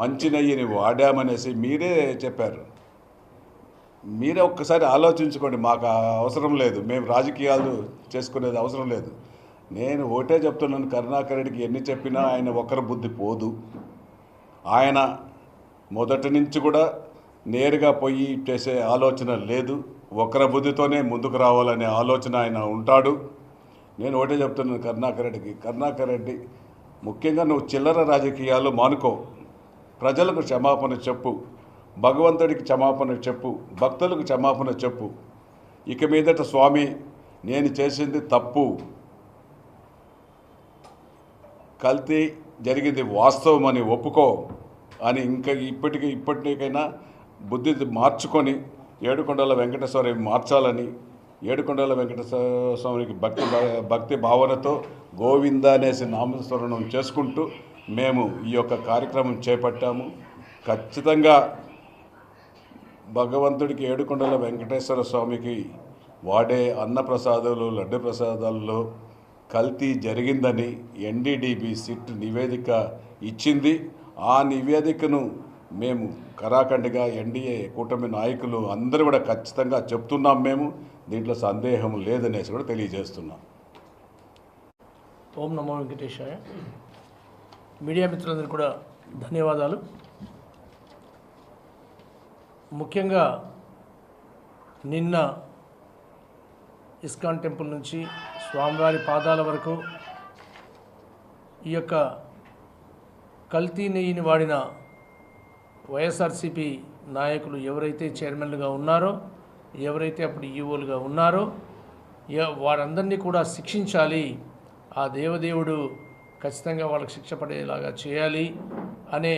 మంచి నెయ్యిని వాడామనేసి మీరే చెప్పారు. మీరే ఒక్కసారి ఆలోచించుకోండి మాకు అవసరం లేదు. మేము రాజకీయాలు చేసుకునేది అవసరం లేదు. నేను ఓటే చెప్తున్నాను కరుణాకర్ రెడ్డికి ఎన్ని చెప్పినా ఆయన ఒకరి బుద్ధి పోదు. ఆయన మొదటి నుంచి కూడా నేరుగా పోయి చేసే ఆలోచన లేదు. ఒకరి బుద్ధితోనే ముందుకు రావాలనే ఆలోచన ఆయన ఉంటాడు. నేను ఒకటే చెప్తున్నాను కరుణాకర్ రెడ్డికి. కరుణాకర్ రెడ్డి ముఖ్యంగా నువ్వు చిల్లర రాజకీయాలు మానుకో. ప్రజలకు క్షమాపణ చెప్పు. భగవంతుడికి క్షమాపణ చెప్పు. భక్తులకు క్షమాపణ చెప్పు. ఇక మీదట స్వామి నేను చేసింది తప్పు. కల్తీ జరిగింది వాస్తవం అని ఒప్పుకో అని ఇంకా ఇప్పటికి ఇప్పటికైనా బుద్ధి మార్చుకొని ఏడుకొండల వెంకటేశ్వర మార్చాలని ఏడుకొండల వెంకటేశ్వర స్వామికి భక్తి భక్తి భావనతో గోవింద అనేసి నామస్మరణం చేసుకుంటూ మేము ఈ యొక్క కార్యక్రమం చేపట్టాము. ఖచ్చితంగా భగవంతుడికి ఏడుకొండల వెంకటేశ్వర స్వామికి వాడే అన్నప్రసాదాలు లడ్డు ప్రసాదాల్లో కల్తీ జరిగిందని ఎన్డీడీబీ సిట్ నివేదిక ఇచ్చింది. ఆ నివేదికను మేము కరాఖండిగా ఎన్డీఏ కూటమి నాయకులు అందరూ కూడా ఖచ్చితంగా చెప్తున్నాం మేము. దీంట్లో సందేహం లేదనేసి కూడా తెలియజేస్తున్నాం. ఓం నమో వెంకటేశాయ. మీడియా మిత్రులందరికీ కూడా ధన్యవాదాలు. ముఖ్యంగా నిన్న ఇస్కాన్ టెంపుల్ నుంచి స్వామివారి పాదాల వరకు ఈ యొక్క కల్తీ నెయ్యిని వాడిన వైఎస్ఆర్సీపీ నాయకులు ఎవరైతే చైర్మన్లుగా ఉన్నారో ఎవరైతే అప్పుడు ఈవోలుగా ఉన్నారో వారందరినీ కూడా శిక్షించాలి. ఆ దేవదేవుడు ఖచ్చితంగా వాళ్ళకి శిక్ష పడేలాగా చేయాలి అనే